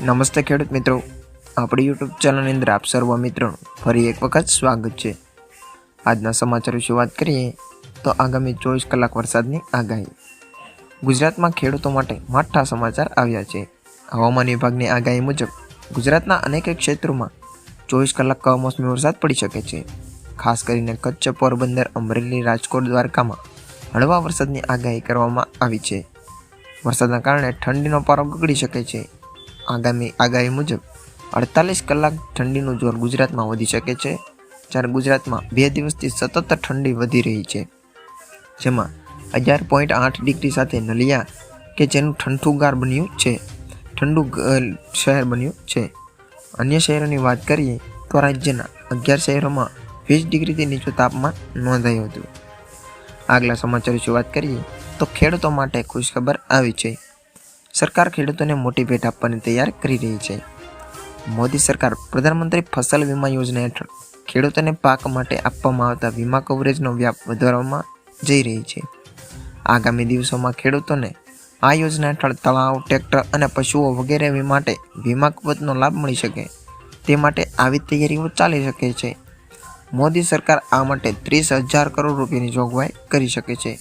નમસ્તે ખેડૂત મિત્રો. આપણી યુટ્યુબ ચેનલની અંદર આપ સર્વ મિત્રોનું ફરી એક વખત સ્વાગત છે. આજના સમાચાર વિશે વાત કરીએ તો આગામી ચોવીસ કલાક વરસાદની આગાહી. ગુજરાતમાં ખેડૂતો માટે માઠા સમાચાર આવ્યા છે. હવામાન વિભાગની આગાહી મુજબ ગુજરાતના અનેક ક્ષેત્રોમાં ચોવીસ કલાક કમોસમી વરસાદ પડી શકે છે. ખાસ કરીને કચ્છ, પોરબંદર, અમરેલી, રાજકોટ, દ્વારકામાં હળવા વરસાદની આગાહી કરવામાં આવી છે. વરસાદના કારણે ઠંડીનો પારો ગગડી શકે છે. આગામી આગાહી મુજબ અડતાલીસ કલાક ઠંડીનું જોર ગુજરાતમાં વધી શકે છે, જ્યારે ગુજરાતમાં બે દિવસથી સતત ઠંડી વધી રહી છે. જેમાં અગિયાર પોઈન્ટ આઠ ડિગ્રી સાથે નલિયા કે જેનું ઠંઠુગાર બન્યું છે, ઠંડુ શહેર બન્યું છે. અન્ય શહેરોની વાત કરીએ તો રાજ્યના અગિયાર શહેરોમાં વીસ ડિગ્રીથી નીચું તાપમાન નોંધાયું હતું. આગલા સમાચાર વિશે વાત કરીએ તો ખેડૂતો માટે ખુશખબર આવી છે. સરકાર ખેડૂતોને મોટી ભેટ આપવાની તૈયાર કરી રહી છે. મોદી સરકાર પ્રધાનમંત્રી ફસલ વીમા યોજના હેઠળ ખેડૂતોને પાક માટે આપવામાં આવતા વીમા કવરેજનો વ્યાપ વધારવામાં જઈ રહી છે. આગામી દિવસોમાં ખેડૂતોને આ યોજના હેઠળ તળાવ, ટ્રેક્ટર અને પશુઓ વગેરે માટે વીમા કવચનો લાભ મળી શકે. તે માટે આવી તૈયારીઓ ચાલી શકે છે. મોદી સરકાર આ માટે ત્રીસ હજાર કરોડ રૂપિયાની જોગવાઈ કરી શકે છે.